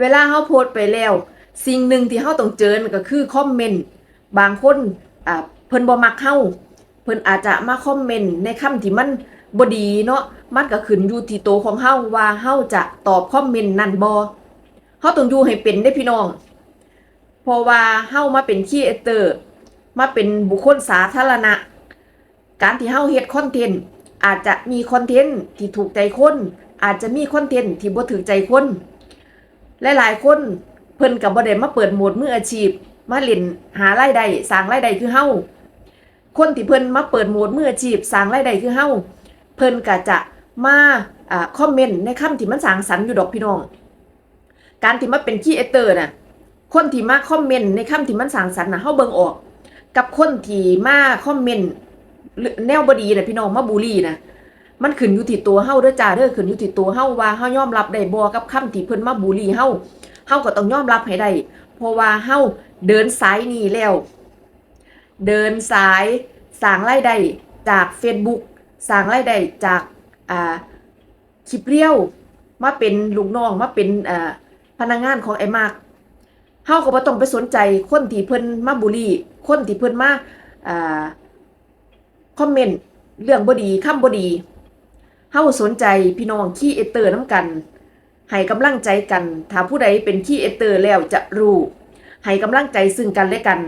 เวลาเฮาโพสต์ไปแล้ว สิ่งหนึ่งที่เฮาต้องเจอนั่นก็คือคอมเมนต์บางคนอ่าเพิ่นบ่มักเฮาเพิ่นอาจจะมาคอมเมนต์ในคำที่มันบ่ดีเนาะมันก็ขึ้นอยู่ที่ตัวของเฮาว่าเฮาจะตอบคอมเมนต์นั้นบ่เฮาต้องอยู่ให้เป็นได้พี่น้อง เพราะว่าเฮามาเป็นครีเอเตอร์ มาเป็นบุคคลสาธารณะ การที่เฮาเฮ็ดคอนเทนต์อาจจะมีคอนเทนต์ที่ถูกใจคน อาจจะมีคอนเทนต์ที่บ่ถูกใจคน หลายๆ คนเพิ่นก็บ่ได้มาเปิดโหมดมืออาชีพ มาเล่นหารายได้สร้างรายได้คือเฮาคนที่เพิ่นมาเปิดโหมดมืออาชีพสร้างรายได้คือเฮาเพิ่นก็จะมาอ่าคอมเมนต์ในคำที่มันสร้างสรรค์อยู่ดอกพี่น้อง การที่มาเป็นครีเอเตอร์น่ะคนที่มาคอมเมนต์ในคำที่มันสร้างสรรค์น่ะเฮาเบิ่งออก กับคนที่มาคอมเมนต์แนวบ่ดีน่ะพี่น้องมาบูลลี่น่ะ มันขึ้นอยู่ที่ตัวเฮาเด้อจ้าเด้อขึ้นอยู่ที่ตัวเฮาว่าเฮายอมรับได้บ่กับคำที่เพิ่นมาบูลลี่เฮาเฮาก็ต้องยอมรับให้ได้เพราะว่าเฮาเดินสายนี้แล้ว เดินสายสร้างรายได้จาก Facebook สร้างรายได้จากอ่าคลิปเรียวมาเป็นลูกน้องมาเป็นอ่าพนักงานของไอ้มากเฮาก็บ่ต้องไปสนใจคนที่เพิ่นมาบูลลี่ คนที่เพิ่นมาอ่าคอมเมนต์เรื่องบ่ดีคำบ่ดี เฮาสนใจพี่น้องขี้เอเตอร์น้ำกัน ให้กำลังใจกัน ถ้าผู้ใดเป็นขี้เอเตอร์แล้วจะรู้ ให้กำลังใจซึ่งกันและกัน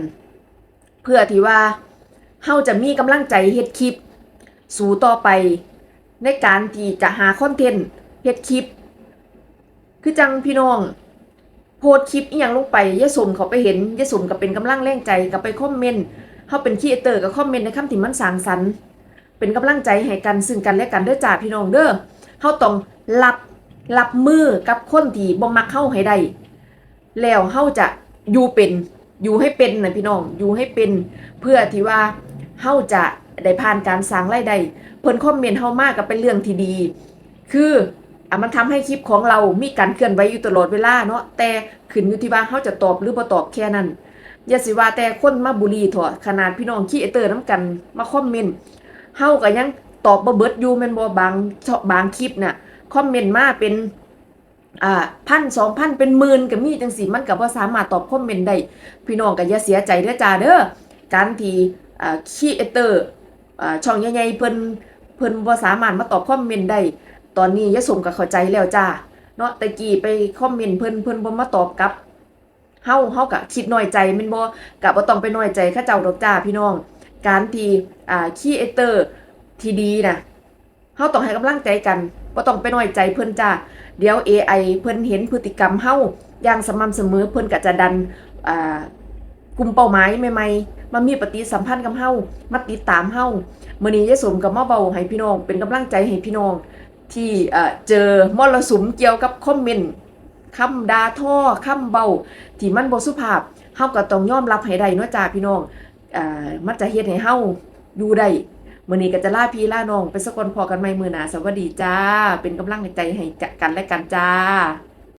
เพื่อที่ว่าเฮาจะมีกำลังใจเฮ็ดคลิป สู่ต่อไป ในการที่จะหาคอนเทนต์เฮ็ดคลิป คือจังพี่น้อง โพสคลิปอีหยังลงไปยายสมเขาไปเห็นยายสมก็เป็นกำลังแรงใจก็ไปคอมเมนต์เฮาเป็นขี้เอเตอร์ก็คอมเมนต์ในคำที่มันสร้างสรรค์ เป็นกำลังใจให้กันซึ่งกันและกันเด้อจ้าพี่น้องเด้อเฮาต้องรับรับมือกับคนที่บ่มักเฮาให้ได้แล้วเฮาจะอยู่เป็นอยู่ให้เป็นนะพี่น้องอยู่ให้เป็นเพื่อที่ว่าเฮาจะได้ผ่านการสร้างรายได้เพิ่นคอมเมนต์เฮามากก็เป็นเรื่องที่ดี คืออะมันทำให้คลิปของเรามีการเคลื่อนไหวอยู่ตลอดเวลาเนาะแต่ขึ้นอยู่ที่ว่าเฮาจะตอบหรือบ่ตอบแค่นั้นอย่าสิว่าแต่คนมาบุรีเถอะขนาดพี่น้องขี้เอเตอร์น้ำกันมาคอมเมนต์ เฮาก็ยังตอบบ่เบิดอยู่แม่นบ่บางชอบบางคลิปน่ะคอมเมนต์มาเป็นอ่าพันสองพันเป็นหมื่นก็มีจังซี่มันก็บ่สามารถตอบคอมเมนต์ได้พี่น้องก็อย่าเสียใจเด้อจ้าเด้อการที่อ่าคีเอเตอร์อ่าช่องใหญ่ๆเพิ่นเพิ่นบ่สามารถมาตอบคอมเมนต์ได้ตอนนี้ยะสมก็เข้าใจแล้วจ้าเนาะต่กี้ไปคอมเมนต์เพิ่นเพิ่นบ่มาตอบกลับเฮาเฮาก็คิดน้อยใจแม่นบ่ก็บ่ต้องไปน้อยใจเขาเจ้าดอกจ้าพี่น้อง การที่อ่าคีเอเตอร์ที่ดีนะเฮาต้องให้กำลังใจกันบ่ต้องไปน้อยใจเพิ่นจ้าเดี๋ยว AI เพิ่นเห็นพฤติกรรมเฮาอย่างสม่ำเสมอเพิ่นก็จะดันอ่ากลุ่มเป้าหมายใหม่ๆมามีปฏิสัมพันธ์กับเฮามาติดตามเฮามื้อนี้ยายสมก็มาเว้าให้พี่น้อง เป็นกำลังใจให้พี่น้องที่เอ่อเจอมรสุมเกี่ยวกับคอมเมนต์คำด่าท่อคำเบาที่มันบ่สุภาพเฮาก็ต้องยอมรับให้ได้เนาะจ้าพี่น้อง มันจะเฮ็ดให้เฮาอยู่ได้มื่อนี้ก็จะล่าพี่ล่าน้อง ไปสกลพอกันใหม่มือหนาสวัสดีจ้า เป็นกำลังใจให้กันและกันจ้า